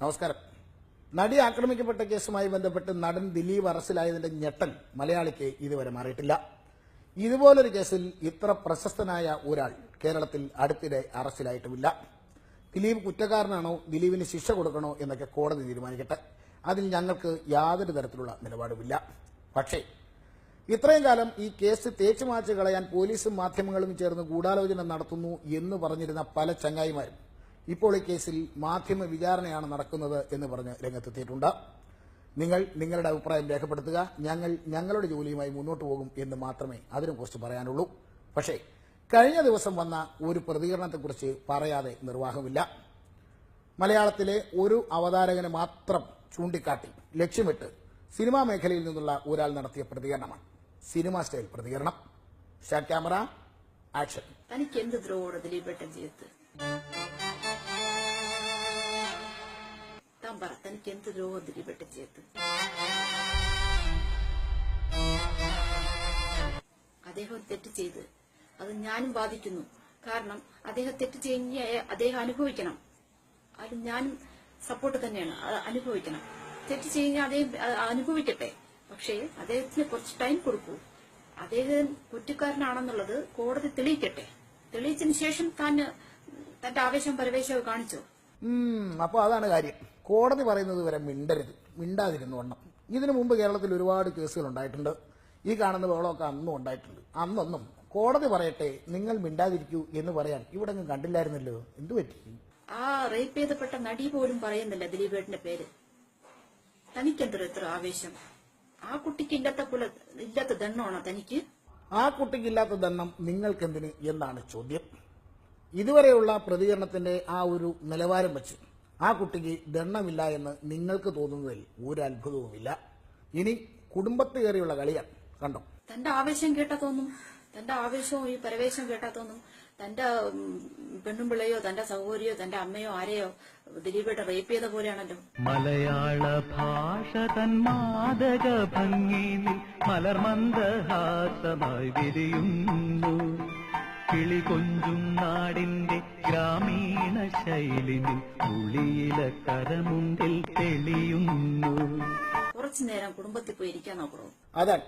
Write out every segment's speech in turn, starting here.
നമസ്കാരം. നടി ആക്രമിക്കപ്പെട്ട കേസുമായി ബന്ധപ്പെട്ട് നടൻ ദിലീപ് അറസ്റ്റിലായതിന്റെ ഞെട്ടൻ മലയാളിക്ക് ഇതുവരെ മാറിയിട്ടില്ല. ഇതുപോലൊരു കേസിൽ ഇത്ര പ്രശസ്തനായ ഒരാൾ കേരളത്തിൽ അടുത്തിടെ അറസ്റ്റിലായിട്ടുമില്ല. ദിലീപ് കുറ്റക്കാരനാണോ ദിലീപിന് ശിക്ഷ കൊടുക്കണോ എന്നൊക്കെ കോടതി തീരുമാനിക്കട്ടെ. അതിൽ ഞങ്ങൾക്ക് യാതൊരു തരത്തിലുള്ള നിലപാടുമില്ല. പക്ഷേ ഇത്രയും കാലം ഈ കേസ് തേച്ചുമാച്ച് കളയാൻ പോലീസും മാധ്യമങ്ങളും ചേർന്ന് ഗൂഢാലോചന നടത്തുന്നു എന്ന് പറഞ്ഞിരുന്ന പല ചങ്ങായിമാരും ഇപ്പോൾ ഈ കേസിൽ മാധ്യമ വിചാരണയാണ് നടക്കുന്നത് എന്ന് പറഞ്ഞ് രംഗത്തെത്തിയിട്ടുണ്ട്. നിങ്ങൾ നിങ്ങളുടെ അഭിപ്രായം രേഖപ്പെടുത്തുക. ഞങ്ങൾ ഞങ്ങളുടെ ജോലിയുമായി മുന്നോട്ട് പോകും എന്ന് മാത്രമേ അതിനെക്കുറിച്ച് പറയാനുള്ളൂ. പക്ഷേ കഴിഞ്ഞ ദിവസം വന്ന ഒരു പ്രതികരണത്തെക്കുറിച്ച് പറയാതെ നിർവാഹമില്ല. മലയാളത്തിലെ ഒരു അവതാരകനെ മാത്രം ചൂണ്ടിക്കാട്ടി ലക്ഷ്യമിട്ട് സിനിമാ മേഖലയിൽ നിന്നുള്ള ഒരാൾ നടത്തിയ പ്രതികരണമാണ്. സിനിമ സ്റ്റൈൽ പ്രതികരണം. Camera action. തനിക്ക് എന്ത് ദ്രോഹോട് ദിലീപേട്ടൻ ചെയ്ത്. തനിക്ക് എന്ത് ദ്രോഹം ദിലീപേട്ടൻ ചെയ്ത് അദ്ദേഹം തെറ്റ് ചെയ്ത്. അത് ഞാനും ബാധിക്കുന്നു. കാരണം അദ്ദേഹം തെറ്റ് ചെയ്യുന്ന അദ്ദേഹം അനുഭവിക്കണം. അത് ഞാനും സപ്പോർട്ട് തന്നെയാണ്. അനുഭവിക്കണം. തെറ്റ് ചെയ്യുന്ന അദ്ദേഹം അനുഭവിക്കട്ടെ. പക്ഷേ അദ്ദേഹത്തിന് കുറച്ച് ടൈം കൊടുക്കൂ. അദ്ദേഹം കുറ്റക്കാരനാണെന്നുള്ളത് കോടതി തെളിയിക്കട്ടെ. തെളിയിച്ചതിന് ശേഷം താൻ തന്റെ ആവേശം പരവേശവും കാണിച്ചോ? അപ്പൊ അതാണ് കാര്യം. കോടതി പറയുന്നത് വരെ മിണ്ടരുത്. മിണ്ടാതിരുന്നു വണ്ണം. ഇതിനു മുമ്പ് കേരളത്തിൽ ഒരുപാട് കേസുകൾ ഉണ്ടായിട്ടുണ്ട്. ഈ കാണുന്ന ബഹളമൊക്കെ അന്നും ഉണ്ടായിട്ടുണ്ട്. അന്നൊന്നും കോടതി പറയട്ടെ നിങ്ങൾ മിണ്ടാതിരിക്കൂ എന്ന് പറയാൻ ഇവിടെ കണ്ടില്ലായിരുന്നല്ലോ. എന്തു പറ്റി? ആ റേപ്പ് ചെയ്തപ്പെട്ട നടി പോലും പറയുന്നില്ല ദിലീപേട്ടിന്റെ പേര്. തനിക്കെന്തോ എത്ര ആവേശം? ആ കുട്ടിക്ക് ഇല്ലാത്ത പോലെ ഇല്ലാത്ത ദണ്ണമാണോ തനിക്ക്? ആ കുട്ടിക്കില്ലാത്ത ദണ്ണം നിങ്ങൾക്കെന്തിന് എന്നാണ് ചോദ്യം. ഇതുവരെയുള്ള പ്രതികരണത്തിന്റെ ആ ഒരു നിലവാരം വെച്ച് ആ കുട്ടിക്ക് ദണ്ണമില്ല എന്ന് നിങ്ങൾക്ക് തോന്നുന്നതിൽ ഒരു അത്ഭുതവുമില്ല. ഇനി കുടുംബത്ത് കയറിയുള്ള കളിയാണ്. കണ്ടോ? തന്റെ ആവേശം കേട്ടാ തോന്നും. തന്റെ ആവേശവും ഈ പരവേശം കേട്ടാ തോന്നും. തന്റെ ഉം, പെണ്ണും പിള്ളയോ തന്റെ സഹോദരിയോ തന്റെ അമ്മയോ ആരെയോ ദിലീപേട്ട റേപ്പ് ചെയ്ത പോലെയാണല്ലോ. മലയാള ഭാഷ തൻ മാതക ഭംഗിയിൽ മലർമന്ദഹാസമായി വിരിയുന്നു. കിളി കൊഞ്ചും നാടിന്റെ ഗ്രാമീണ ശൈലിനിൽ ഉളിയില കരമുണ്ടിൽ തെളിയുന്നു. കുറച്ചു നേരം കുടുംബത്തിൽ പോയി ഇരിക്കാൻ നോക്കണോ? അതാണ്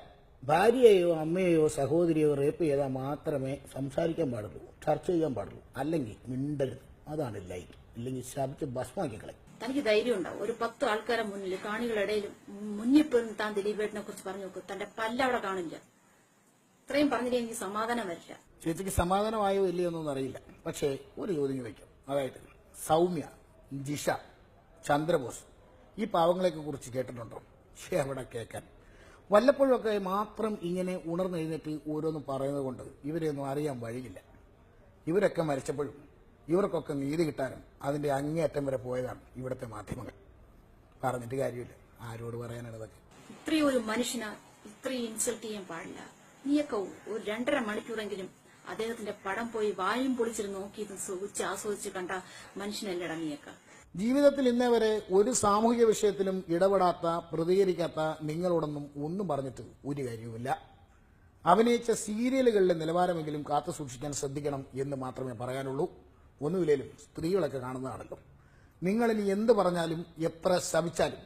ഭാര്യയെയോ അമ്മയെയോ സഹോദരിയോ റേപ്പ് ചെയ്താൽ മാത്രമേ സംസാരിക്കാൻ പാടുള്ളൂ ചർച്ച ചെയ്യാൻ പാടുള്ളൂ. അല്ലെങ്കിൽ മിണ്ടരുത്. അതാണ് ലൈൻ. ഇല്ലെങ്കിൽ ശബ്ദ ഭസ്മാക്കി കളയും. തനിക്ക് ധൈര്യം ഉണ്ടാവും. ഒരു പത്ത് ആൾക്കാരെ മുന്നിൽ കാണികളുടെ ഇടയിൽ മുന്നിൽ പോലും താൻ ദിലീപേട്ടിനെ കുറിച്ച് പറഞ്ഞു നോക്കും. തന്റെ പല്ല അവിടെ കാണില്ല. ഇത്രയും പറഞ്ഞില്ലേ എനിക്ക് സമാധാനം വരില്ല. ചേച്ചിക്ക് സമാധാനമായോ ഇല്ലയോ എന്നൊന്നും അറിയില്ല. പക്ഷേ ഒരു ചോദ്യം ചോദിക്കാം. അതായത് സൗമ്യ ജിഷ ചന്ദ്രബോസ് ഈ പാവങ്ങളെയൊക്കെ കുറിച്ച് കേട്ടിട്ടുണ്ടോ? അവിടെ കേൾക്കാൻ. വല്ലപ്പോഴൊക്കെ മാത്രം ഇങ്ങനെ ഉണർന്നെഴുന്നേറ്റ് ഓരോന്നും പറയുന്നത് കൊണ്ട് ഇവരെയൊന്നും അറിയാൻ വഴിയില്ല. ഇവരൊക്കെ മരിച്ചപ്പോഴും ഇവർക്കൊക്കെ നീതി കിട്ടാനും അതിന്റെ അങ്ങേയറ്റം വരെ പോയതാണ് ഇവിടുത്തെ മാധ്യമങ്ങൾ. പറഞ്ഞിട്ട് കാര്യമില്ല. ആരോട് പറയാനാണ് ഇതൊക്കെ? ഇത്രയും ഒരു മനുഷ്യന് ഇത്രയും ഇൻസൾട്ട് ചെയ്യാൻ പാടില്ല. നീയൊക്കെ ഒരു രണ്ടര മണിക്കൂറെങ്കിലും അദ്ദേഹത്തിന്റെ പടം പോയി വായും പൊളിച്ചിരുന്ന് നോക്കി സുഖിച്ച് ആസ്വദിച്ച് കണ്ട മനുഷ്യനല്ലട നീയൊക്കെ. ജീവിതത്തിൽ ഇന്നേ വരെ ഒരു സാമൂഹിക വിഷയത്തിലും ഇടപെടാത്ത പ്രതികരിക്കാത്ത നിങ്ങളോടൊന്നും ഒന്നും പറഞ്ഞിട്ട് ഒരു കാര്യവുമില്ല. അഭിനയിച്ച സീരിയലുകളിലെ നിലവാരമെങ്കിലും കാത്തു സൂക്ഷിക്കാൻ ശ്രദ്ധിക്കണം എന്ന് മാത്രമേ പറയാനുള്ളൂ. ഒന്നുമില്ലേലും സ്ത്രീകളൊക്കെ കാണുന്നതാണല്ലോ നിങ്ങളിനി എന്ത് പറഞ്ഞാലും എത്ര ശവിച്ചാലും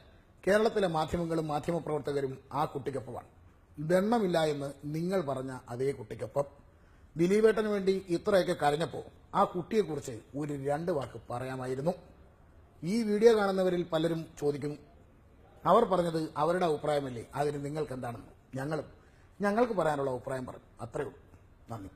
കേരളത്തിലെ മാധ്യമങ്ങളും മാധ്യമപ്രവർത്തകരും ആ കുട്ടിക്കൊപ്പമാണ്. ദണ്ണമില്ല എന്ന് നിങ്ങൾ പറഞ്ഞ അതേ കുട്ടിക്കൊപ്പം. ദിലീപേട്ടന് വേണ്ടി ഇത്രയൊക്കെ കരഞ്ഞപ്പോൾ ആ കുട്ടിയെക്കുറിച്ച് ഒരു രണ്ട് വാക്ക് പറയാമായിരുന്നു. ഈ വീഡിയോ കാണുന്നവരിൽ പലരും ചോദിക്കും അവർ പറഞ്ഞത് അവരുടെ അഭിപ്രായമല്ലേ? അതിന് നിങ്ങൾക്ക് എന്താണെന്ന് ഞങ്ങളും ഞങ്ങൾക്ക് പറയാനുള്ള അഭിപ്രായം പറഞ്ഞു അത്രയേ ഉള്ളൂ. നന്ദി.